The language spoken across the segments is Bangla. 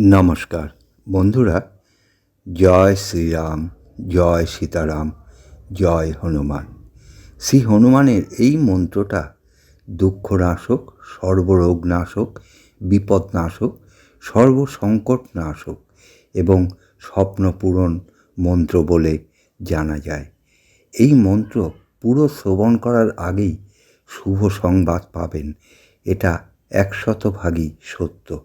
নমস্কার। বন্ধুরা, জয় শ্রীরাম, জয় সীতারাম, জয় হনুমান। শ্রী হনুমানের এই মন্ত্রটা দুঃখনাশক, সর্বরোগনাশক, বিপদনাশক, সর্বসংকটনাশক এবং স্বপ্নপূরণ মন্ত্র বলে জানা যায়। এই মন্ত্র পুরো শ্রবণ করার আগেই শুভ সংবাদ পাবেন। এটা একশতভাগই সত্য।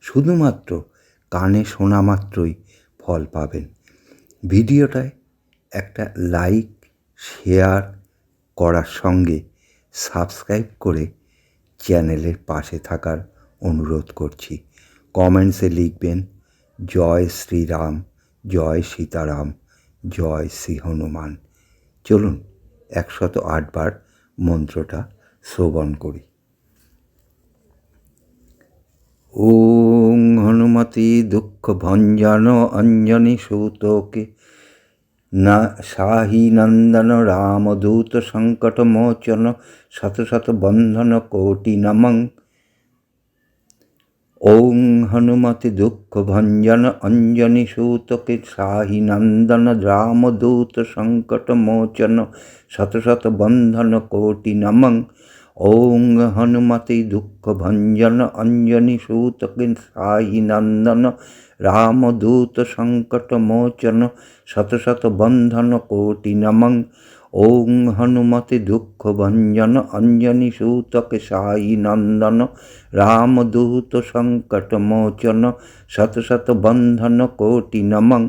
শুধুমাত্র কানে শোনা মাত্রই ফল পাবেন। ভিডিওটায় একটা লাইক শেয়ার করার সঙ্গে সাবস্ক্রাইব করে চ্যানেলের পাশে থাকার অনুরোধ করছি। কমেন্টসে লিখবেন, জয় শ্রীরাম, জয় সীতারাম, জয় শ্রী হনুমান। চলুন, একশত আটবার মন্ত্রটা শ্রবণ করি। ওং হনুমতি দুঃখ ভঞ্জন অঞ্জনি সূতকে না শাহী নন্দন রামদূত সংকট মোচন শত শত বন্ধন কোটি নমং। ওং হনুমতি দুঃখ ভঞ্জন অঞ্জনি সূতকে শাহী নন্দন রামদূত সংকট মোচন শত শত বন্ধন কোটি নমং। ভঞ্জন অঞ্জনি সূতকে সাই নন্দন রামদূত সংকট মোচন শত শত বন্ধন কোটি নমং।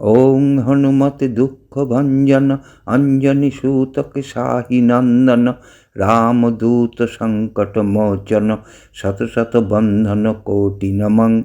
ওং হনুমতি দুঃখ ভঞ্জন, অঞ্জনি সূতকে সাই নন্দন রামদূত সংকট মোচন, শত শত বন্ধন কোটি নমং।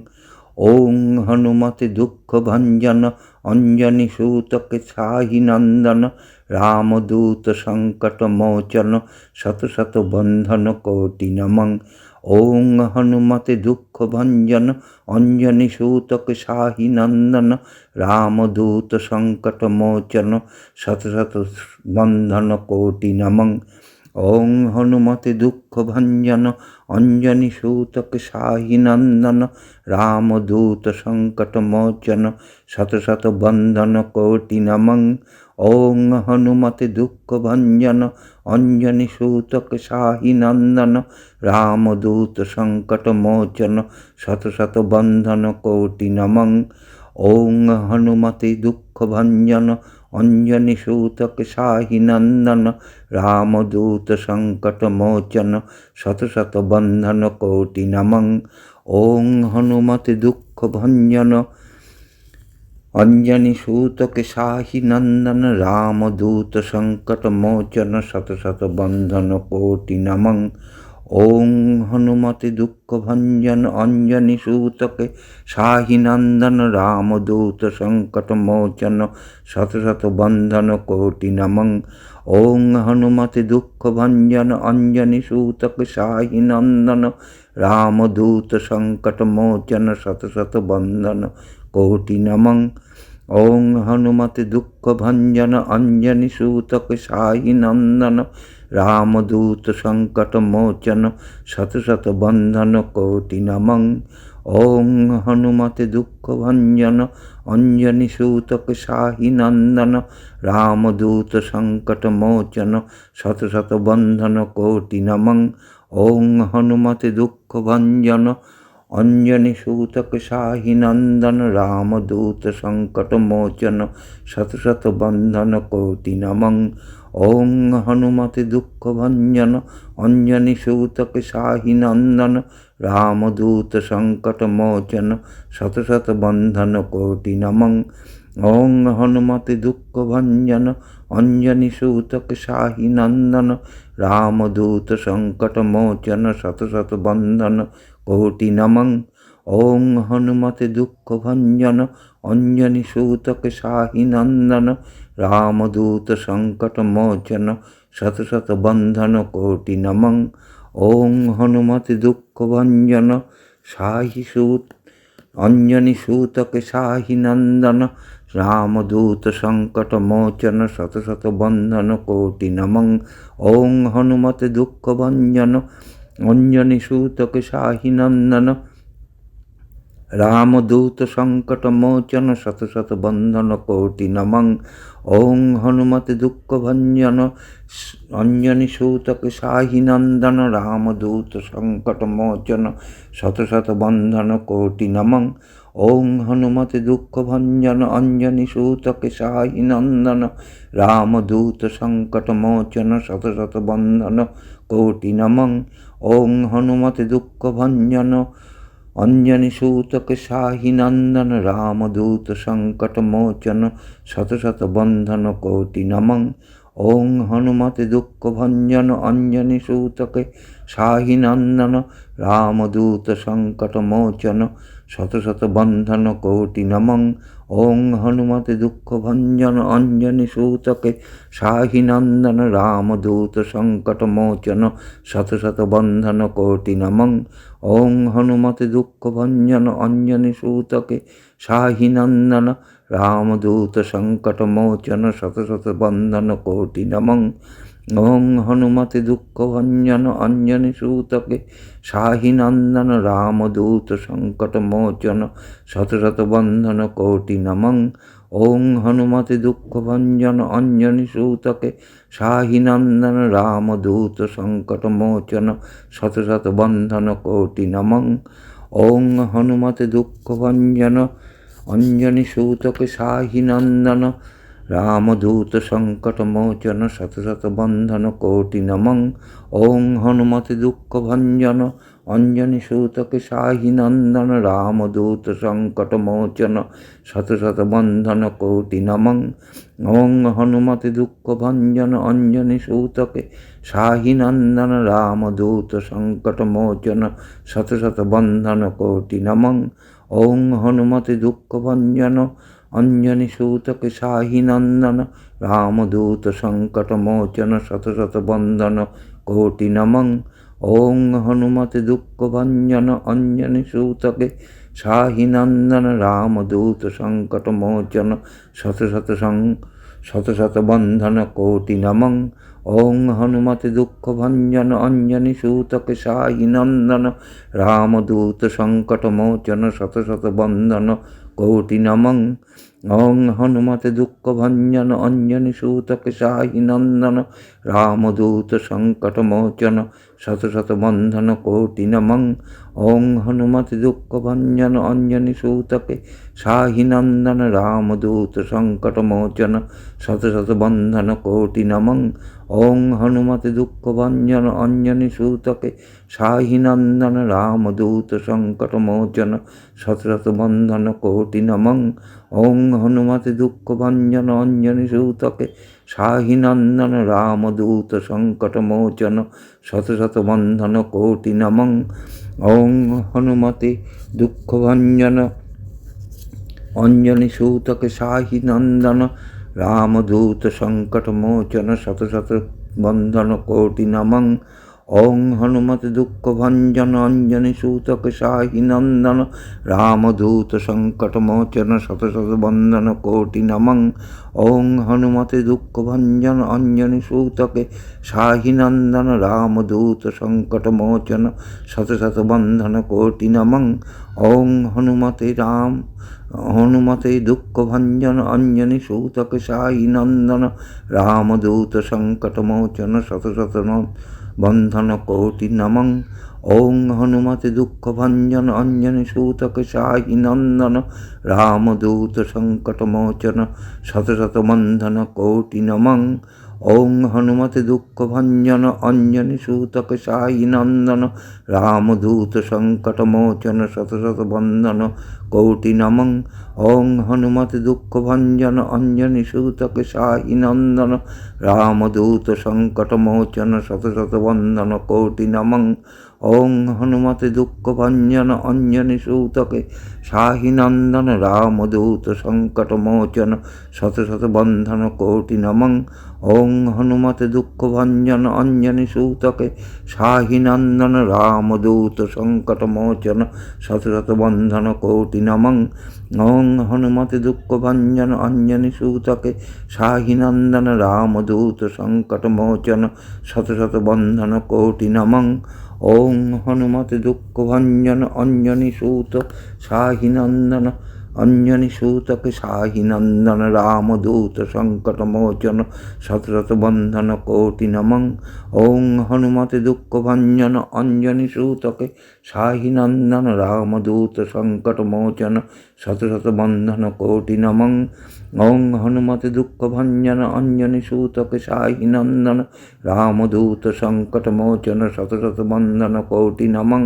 ওং হনুমতি দুঃখ ভঞ্জন, অঞ্জনি সূতকে সাহি নন্দন রামদূত সংকট মোচন, শত শত বন্ধন কোটি নমং। ওং হনুমতি দুঃখ ভঞ্জন অঞ্জনি সূতকে শাহী নন্দন, রামদূত সংকট মোচন শত শত বন্ধন কোটি নমং। ওং হনুমতে দুঃখ ভঞ্জন অঞ্জনি সূতক শাহী নন্দন, রামদূত সংকট মোচন শত শত বন্ধন কোটি নমং। ওং হনুমতে দুঃখ ভঞ্জন, অঞ্জনি সূতক শাহী নন্দন, রামদূত সংকট মোচন, শত শত বন্ধন কোটি নমং। ওং হনুমতে দুঃখ ভঞ্জন, অঞ্জনি সূতক শাহী নন্দন, রামদূত সংকট মোচন, শত শত বন্ধন কোটি নমং। ওং হনুমতে দুঃখ ভঞ্জন অঞ্জনি সূতকে শাহী নন্দন, রামদূত সংকট মোচন, শত শত বন্ধন কোটি নমং। ওং হনুমতি দুঃখ ভঞ্জন, অঞ্জনি সূতকে শাহী নন্দন, রামদূত সংকট মোচন, শত শত বন্ধন কোটি নমং। ওং হনুমতি দুঃখ ভঞ্জন, অঞ্জনি সূতকে শাহী নন্দন, রামদূত সংকট মোচন, শত শত বন্ধন কোটি নমং ওং হনুমতি দুঃখ ভঞ্জন অঞ্জনি সূতক সাই নন্দন রামদূত সংকট মোচন শত শত বন্ধন কোটি নমং ওং হনুমতি দুঃখ ভঞ্জন অঞ্জনি সূতক সাহি নন্দন রামদূত সংকট মোচন শত শত বন্ধন কোটি নমং ওং হনুমতি দুঃখ ভঞ্জন অঞ্জনি সূতক শাহী নন্দন রামদূত সংকট মোচন শত শত বন্ধন কোটি নমং ওং হনুমত দুঃখ ভঞ্জন অঞ্জনি সূতক শাহী নন্দন রামদূত সংকট মোচন শত শত বন্ধন কোটি নমং ওং হনুমতি দুঃখ ভঞ্জন, অঞ্জনি সূতক শাহী নন্দন, রামদূত সংকট মোচন, শত শত বন্ধন কোটি নমং। ওং হনুমতে দুঃখ ভঞ্জন, অঞ্জনি সূতক শাহী নন্দন, রামদূত সংকট মোচন, শত শত বন্ধন কোটি নমং। ওং হনুমতে দুঃখ ভঞ্জন শাহী সূত, অঞ্জনি সূতক শাহী নন্দন রামদূত সংকট মোচন শত শত বন্ধন কোটি নমং ওং হনুমতে দুঃখ ভঞ্জন অঞ্জনি সূতক শাহী নন্দন রামদূত সংকট মোচন শত শত বন্ধন কোটি নমং ওং হনুমতে দুঃখ ভঞ্জন অঞ্জনি সূতক শাহী নন্দন রামদূত সংকট মোচন শত শত বন্ধন কোটি নমং ওং হনুমতে দুঃখ ভঞ্জন, অঞ্জনি সূতক শাহী নন্দন, রামদূত সংকট মোচন, শত শত বন্ধন কোটি নমং। ওং হনুমতে দুঃখ ভঞ্জন, অঞ্জনি সূতক শাহী নন্দন, রামদূত সংকট মোচন, শত শত বন্ধন কোটি নমং। ওং হনুমতে দুঃখ ভঞ্জন, অঞ্জনি সূতকে শাহী নন্দন, রামদূত সংকট মোচন শত শত বন্ধন কোটি নমং। ওং হনুমতে দুঃখ ভঞ্জন অঞ্জনি সূতকে শাহী নন্দন রামদূত সংকট মোচন। শত শত বন্ধন কোটি নমং। ওং হনুমতে দুঃখ ভঞ্জন অঞ্জনি সূতকে শাহী নন্দন রামদূত সংকট মোচন। শত শত বন্ধন কোটি নমং। ওং হনুমতে দুঃখ ভঞ্জন অঞ্জনি সূতকে, শাহী নন্দন রামদূত সংকট মোচন শত শত বন্ধন কোটি নমং। ওং হনুমতে দুঃখ ভঞ্জন অঞ্জনি সূতকে, শাহী নন্দন রামদূত সংকট মোচন শত শত বন্ধন কোটি নমং। ওং হনুমতে দুঃখ ভঞ্জন অঞ্জনি সূতকে, শাহী নন্দন রামদূত সংকট মোচন শত শত বন্ধন কোটি নমং ওং হনুমতে দুঃখ ভঞ্জন অঞ্জনি সূতকে শাহী নন্দন রামদূত সংকট মোচন শত শত বন্ধন কোটি নমং ওং হনুমতে দুঃখ ভঞ্জন অঞ্জনি সূতকে শাহী নন্দন রামদূত সংকট মোচন শত শত বন্ধন কোটি নমং ওং হনুমতে দুঃখ ভঞ্জন অঞ্জনি সূতক সাহি নন্দন, রামদূত সংকট মোচন, শত শত বন্দন, কোটি নমং। ওং হনুমতে দুঃখ ভঞ্জন, অঞ্জনি সূতকে সাহি নন্দন, রামদূত সংকট মোচন, শত শত শত শত বন্ধন, কোটি নমং। ওং হনুমতে দুঃখ ভঞ্জন, অঞ্জনি সূতক শাহী নন্দন, রামদূত সংকট মোচন, শত শত বন্ধন কোটি নমং। ওং হনুমতে দুঃখ ভঞ্জন, অঞ্জনি সূতক শাহী নন্দন, রামদূত সংকট মোচন, শত শত বন্ধন কোটি নমং। ওং হনুমতে দুঃখ ভঞ্জন, অঞ্জনি সূতকে শাহী নন্দন, রামদূত সংকট মোচন, শত শত বন্ধন কোটি নমং। ওং হনুমতে দুঃখ ভঞ্জন অঞ্জনি সূতকে শাহী নন্দন রামদূত সংকট মোচন শত শত বন্ধন কোটি নমং। ওং হনুমতে দুঃখ ভঞ্জন অঞ্জনি সূতকে শাহী নন্দন রামদূত সংকট মোচন শত শত বন্ধন কোটি নমং। ওং হনুমতে দুঃখ ভঞ্জন অঞ্জনি সূতকে শাহী নন্দন রামদূত সংকট মোচন শত শত বন্ধন কোটি নমং ওং হনুমতে দুঃখ ভঞ্জন অঞ্জনি সূতক শাহী নন্দন। রামদূত সংকট মোচন শত শত বন্দন কোটি নমং। ওং হনুমতে দুঃখ ভঞ্জন অঞ্জনি সূতকে শাহী নন্দন। রামদূত সংকট মোচন শত শত বন্ধন কোটি নমং। ওং হনুমতে রাম, হনুমতে দুঃখ ভঞ্জন অঞ্জনি সূতক শাহী নন্দন। রামদূত সংকট মোচন শত শত বন্ধন কোটি নমং ওং হনুমতে দুঃখ ভঞ্জন অঞ্জনি সূতক শাহী নন্দন। রামদূত সংকট মোচন শত শত বন্ধন কোটি নমং ওং হনুমতে দুঃখ ভঞ্জন অঞ্জনি সূতক শাহী নন্দন। রামদূত সংকট মোচন শত শত বন্ধন কোটি নমং। ওং হনুমতে দুঃখ ভঞ্জন অঞ্জনি সূতক শাহী নন্দন। রামদূত সংকট মোচন শত শত বন্ধন কোটি নমং। ওং হনুমতে দুঃখ ভঞ্জন অঞ্জনি সূতকে শাহী নন্দন। রামদূত সংকট মোচন শত শত বন্ধন কোটি নমং। ওং হনুমতে দুঃখ ভঞ্জন অঞ্জনি সূতকে শাহী নন্দন। রামদূত সংকট মোচন শত শত বন্ধন কোটি নমং ওং হনুমতে দুঃখ ভঞ্জন অঞ্জনি সূতকে সাহিনন্দন নন্দন রামদূত সংকট মোচন শত শত বন্ধন কোটি নমং। ওং হনুমতে দুঃখ ভঞ্জন অঞ্জনি সূত শাহিনন্দন অঞ্জনি সূতক দূত রামদূত সংকটমোচন শতরত বন্ধন কোটি নমং। ওং হনুমতে দুঃখভঞ্জন অঞ্জনি সূতকে দূত রামদূত সংকটমোচন শতশত বন্ধন কোটি নমং অং হনুমতে দুঃখভঞ্জন অঞ্জনি সূতকে সাহি নন্দন রামদূত সংকট মোচন শত শত বন্ধন কোটি নমং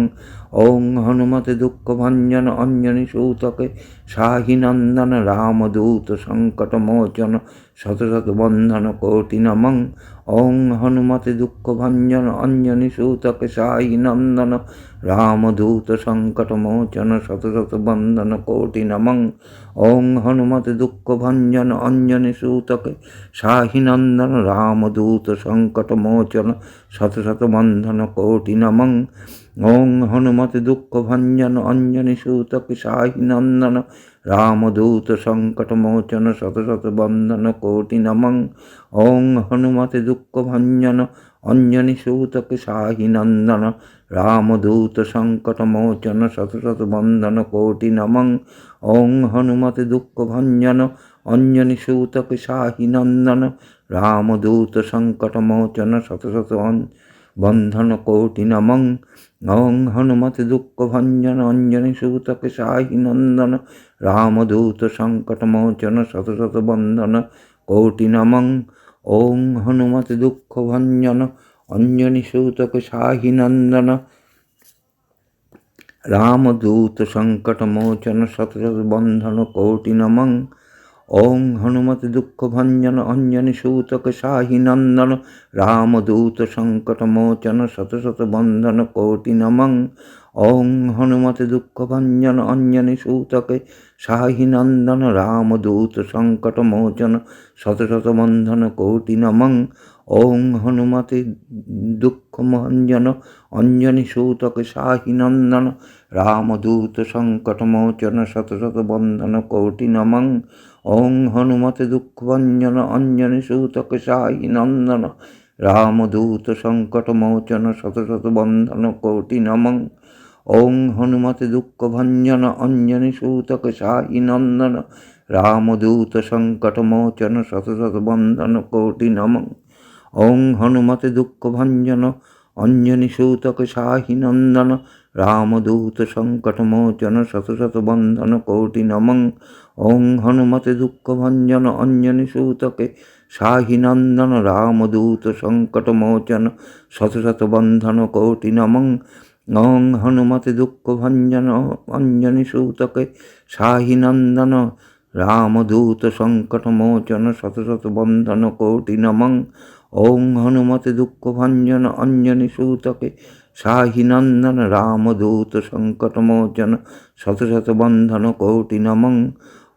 অং হনুমতে দুঃখভঞ্জন অঞ্জনি সূতকে সাহি নন্দন রামদূত সংকটমোচন শত শত বন্ধন কোটি নমং ওং হনুমতে দুঃখভঞ্জন অঞ্জনি সূতক সাহিনন্দন রামদূত সংকটমোচন শত শত বন্ধন কোটি নমং ওং হনুমতে দুঃখভঞ্জন অঞ্জনি সূতক শাহিনন্দন রামদূত সংকটমোচন শত শত বন্ধন কোটি নমং ওং হনুমতে দুঃখভঞ্জন অঞ্জনি সূতক সাহিনন্দন রামদূত সংকটমোচন শত শত বন্ধন কোটি নমং। ওং হনুমতে দুঃখভঞ্জন অঞ্জনি সূতক সাহিনন্দন রামদূত সংকটমোচন শত শত বন্ধন কোটি নমং। ওং হনুমতে দুঃখভঞ্জন অঞ্জনি সূতক সাহিনন্দন রামদূত সংকটমোচন শত শত বন্ধন কোটি নমং। ওং হনুমতে দুঃখভঞ্জন অঞ্জনি সূতক সাহিনন্দন রামদূত সংকটমোচন শত শত বন্ধন কোটি নমং ওং হনুমতে দুঃখভঞ্জন অঞ্জনি সূতক সাহিনন্দন রামদূত সংকটমোচন শত শত বন্ধন কোটি নমং ওং হনুমতে দুঃখভঞ্জন অঞ্জনি সূতক শাহিনন্দন রামদূত সংকটমোচন শত শত বন্ধন কোটি নমং ওং হনুমতে দুঃখভঞ্জন অঞ্জনি সূতকে শাহিনন্দন রামদূত সংকটমোচন শত শত বন্ধন কোটি নমং। ওং হনুমতে দুঃখমঞ্জন অঞ্জনি সূতক শাহিনন্দন রামদূত সংকটমোচন শত শত বন্ধন কোটি নমং। ওং হনুমতে দুঃখভঞ্জন অঞ্জনি সূতক শাহিনন্দন রামদূত সংকটমোচন শত শত বন্ধন কোটি নমং। ওং হনুমতে দুঃখভঞ্জন অঞ্জনি সূতক শাহিনন্দন রামদূত সংকটমোচন শত শত বন্ধন কোটি নমং। ওং হনুমতে দুঃখভঞ্জন অঞ্জনি সূতক শাহিনন্দন রামদূত সংকটমোচন শত শত বন্ধন কোটি নমং। ওং হনুমতে দুঃখভঞ্জন অঞ্জনি সূতকে শাহিনন্দন রামদূত সংকটমোচন শত শত বন্ধন কোটি নমং। ওং হনুমতে দুঃখভঞ্জন, অঞ্জনি সূতকে শাহিনন্দন রামদূত সংকটমোচন শত শত বন্ধন কোটি নমং। ওং হনুমতে দুঃখভঞ্জন, অঞ্জনি সূতকে শাহিনন্দন রামদূত সংকটমোচন শত শত বন্ধন কোটি নমং।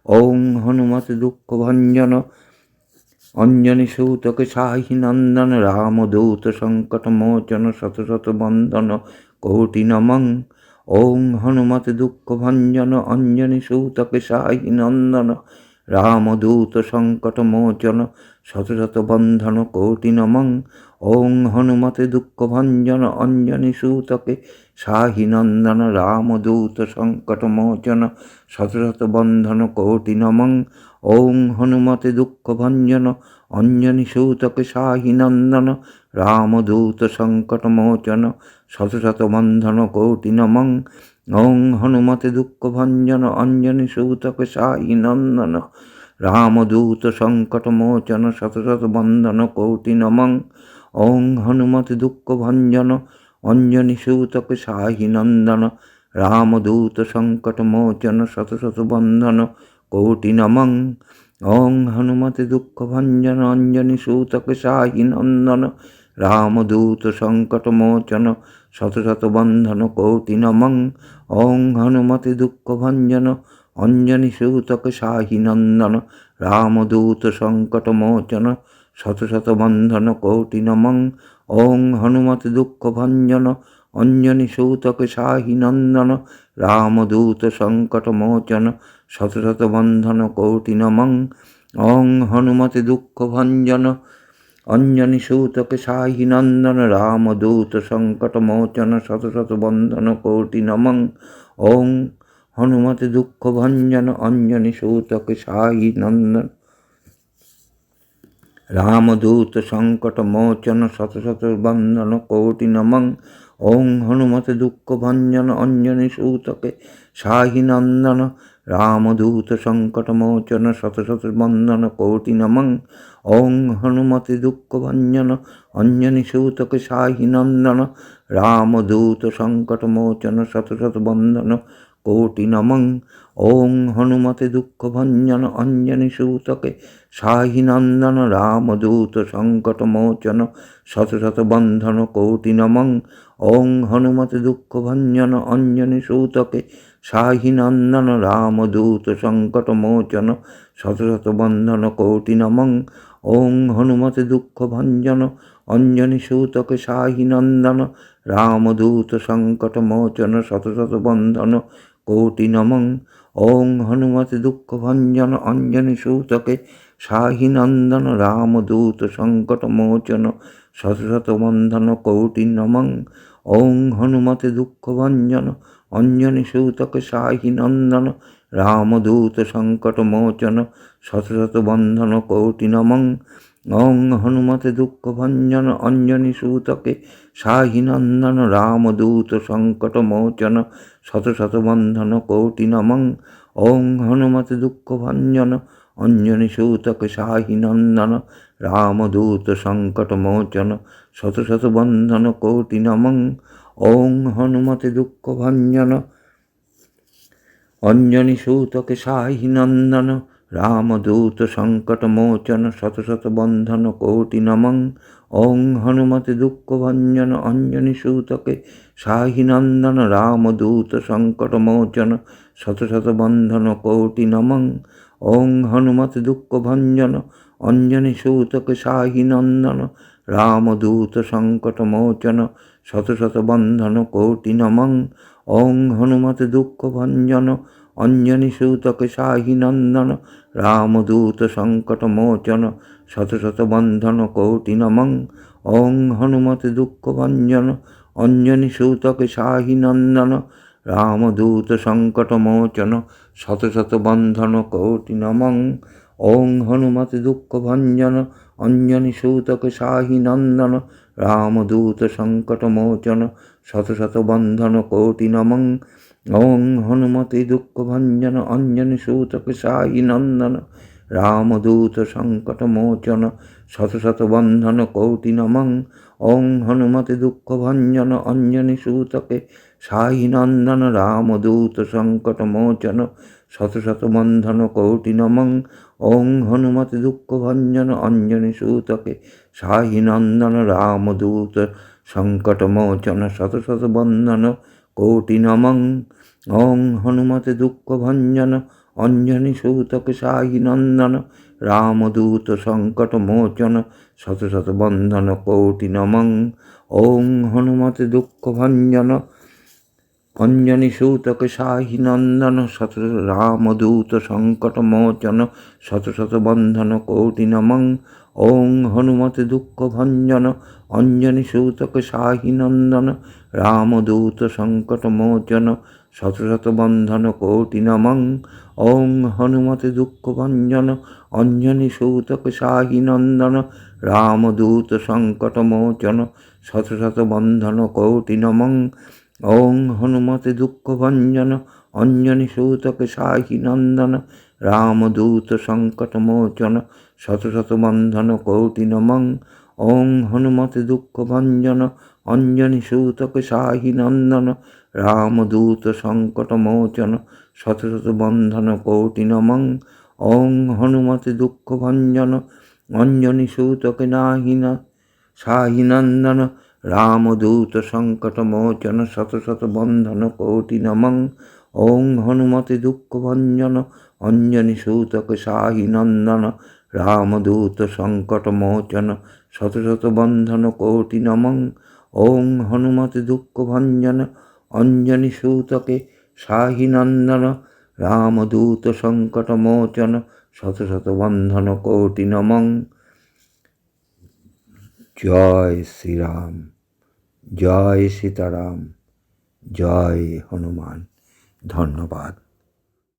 ওং হনুমতে দুঃখভঞ্জন, অঞ্জনি সূতকে শাহিনন্দন রামদূত সংকটমোচন শত শত বন্ধন কোটি নমং ওং দুঃখ দুঃখভঞ্জন অঞ্জনি সূতকে সাহিনন্দন রামদূত সংকট মোচন শত শত বন্ধন কোটি নমং ওং হনুমতে দুঃখভঞ্জন অঞ্জনি সূতকে শাহিনন্দন রামদূত সংকটমোচন শত শত বন্ধন কোটি নমং ওং হনুমতে দুঃখভঞ্জন অঞ্জনি সূতকে শাহিনন্দন রামদূত সংকটমোচন শত শত বন্ধন কোটি নমং ওং হনুমতে দুঃখভঞ্জন অঞ্জনি সূতক সাই নন্দন রামদূত সংকটমোচন শত শত বন্ধন কোটি নমং ওং হনুমতে দুঃখভঞ্জন অঞ্জনি সূতক সাহি নন্দন, রামদূত সংকটমোচন শত শত বন্ধন, কোটি নমং। ওং হনুমতে দুঃখভঞ্জন অঞ্জনি সূতক সাহি নন্দন, রামদূত সংকটমোচন শত শত বন্ধন, কোটি নমং। ওং হনুমতে দুঃখভঞ্জন অঞ্জনি সূতক শাহিনন্দন রামদূত সংকটমোচন শত শত বন্ধন, কোটি নমং। ওং হনুমতে দুঃখভঞ্জন অঞ্জনি সূতক শাহিনন্দন রামদূত সংকটমোচন শত শত বন্ধন কোটি নমং। ওং হনুমতে দুঃখভঞ্জন অঞ্জনি সূতকে সাহি নন্দন, রামদূত সংকট মোচন, শত শত বন্ধন কোটি নমং। ওং হনুমতে দুঃখ ভঞ্জন, অঞ্জনি সূতকে সাহি নন্দন। রামদূত সংকট মোচন শত শত বন্ধন কোটি নমং। ওং হনুমতে দুঃখ ভঞ্জন অঞ্জনি সূতকে সাহি নন্দন। রামদূত সংকট মোচন শত শত বন্ধন কোটি নমং। ওং হনুমতে দুঃখ ভঞ্জন অঞ্জনি সূতকে সাহি নন্দন। রামদূত সংকট মোচন শত শত বন্ধন কোটি নমং। ওং হনুমতে দুঃখ ভঞ্জন অঞ্জনি সূতকে, সাহি নন্দন রামদূত সংকট মোচন, শত শত বন্ধন কোটি নমং। ওং হনুমতে দুঃখ ভঞ্জন অঞ্জনি সূতকে, সাহি নন্দন রামদূত সংকট মোচন, শত শত বন্ধন কোটি নমং। ওং হনুমতে দুঃখ ভঞ্জন অঞ্জনি সূতকে, সাহি নন্দন রামদূত সংকট মোচন, শত শত বন্ধন কৌটি নমং। ওং হনুমতে দুঃখ ভঞ্জন অঞ্জনি সূতকে সাহি নন্দন রামদূত সংকট মোচন, শত শত বন্ধন কোটি নমং। ওং হনুমতে দুঃখ ভঞ্জন অঞ্জনি সূতকে সাহি নন্দন রামদূত সংকট মোচন, শত শত বন্ধন কোটি নমং। ওং হনুমতে দুঃখ ভঞ্জন অঞ্জনি সূতকে সাহিনন্দন রামদূত সংকট মোচন শত শত বন্ধন কোটি নমং। ওং হনুমতে দুঃখ ভঞ্জন অঞ্জনি সূতকে সাহি নন্দন রামদূত সংকট মোচন শত শত বন্ধন কোটি নমং। ওং হনুমতে দুঃখ ভঞ্জন অঞ্জনি সূতকে সাহি নন্দন রামদূত সংকট মোচন শত শত বন্ধন কোটি নমং। ওং হনুমতে দুঃখ ভঞ্জন অঞ্জনি সূতকে সাহি নন্দন রামদূত সংকট মোচন শত শত বন্ধন কোটি নমং। ওং হনুমতে দুঃখ ভঞ্জন অঞ্জনি সূতকে সাহি নন্দন রামদূত সংকট মোচন শত শত বন্ধন কোটি নমং। ওং হনুমতে দুঃখ ভঞ্জন অঞ্জনি সূতকে সাহি নন্দন, রামদূত সংকট মোচন, শত শত বন্ধন কোটি নমং, ওং হনুমতে দুঃখ ভঞ্জন অঞ্জনি সূতকে সাহি নন্দন, রামদূত সংকট মোচন, শত শত বন্ধন কোটি নমং, ওং হনুমতে দুঃখ ভঞ্জন অঞ্জনি সূতকে সাহি নন্দন, রামদূত সংকট মোচন, শত শত বন্ধন কোটি নমং ওং হনুমতে দুঃখ ভঞ্জন অঞ্জনি সূতকে সাহি নন্দন। রামদূত সংকট মোচন শত শত বন্ধন কোটি নমং। ওং হনুমতে দুঃখ ভঞ্জন অঞ্জনি সূতকে সাহি নন্দন। রামদূত সংকট মোচন শত শত বন্ধন কোটি নমং। ওং হনুমতে দুঃখ ভঞ্জন অঞ্জনি সূতকে সাহি নন্দন। রামদূত সংকট মোচন শত শত বন্ধন কোটি নমং ওং হনুমতে দুঃখ ভঞ্জন অঞ্জনি সূতকে সাহি নন্দন রামদূত সংকট মোচন শত শত বন্ধন কোটি নমং ওং হনুমতে দুঃখ ভঞ্জন অঞ্জনি সূতকে সাহি নন্দন শত রামদূত সংকট মোচন শত শত বন্ধন কোটি নমং ওং হনুমতে দুঃখ ভঞ্জন, অঞ্জনি সূতকে সাহি নন্দন, রামদূত সংকট মোচন শত শত বন্ধন কোটি নমং। ওং হনুমতে দুঃখ ভঞ্জন, অঞ্জনি সূতকে সাহি নন্দন, রামদূত সংকট মোচন শত শত বন্ধন কোটি নমং। ওং হনুমতে দুঃখ ভঞ্জন, অঞ্জনি সূতকে সাহি নন্দন, রামদূত সংকট মোচন শত শত বন্ধন কোটি নমং। ওং হনুমতে দুঃখ ভঞ্জন, অঞ্জনি সূতকে সাহি নন্দন রামদূত সংকট মোচন, শত শত বন্ধন কোটি নমং। ওং হনুমতে দুঃখ ভঞ্জন, অঞ্জনি সূতকে নাহিনা সাহি নন্দন রামদূত সংকট মোচন, শত শত বন্ধন কোটি নমং। ওং হনুমতে দুঃখ ভঞ্জন, অঞ্জনি সূতক সাহি নন্দন রামদূত সংকট মোচন শত শত বন্ধন কোটি নমং। ওং হনুমতে দুঃখ ভঞ্জন অঞ্জনি সূতকে সাহি নন্দন। রামদূত সংকট মোচন শত শত বন্ধন কোটি নমং। জয় শ্রীরাম, জয় সীতারাম, জয় হনুমান। ধন্যবাদ।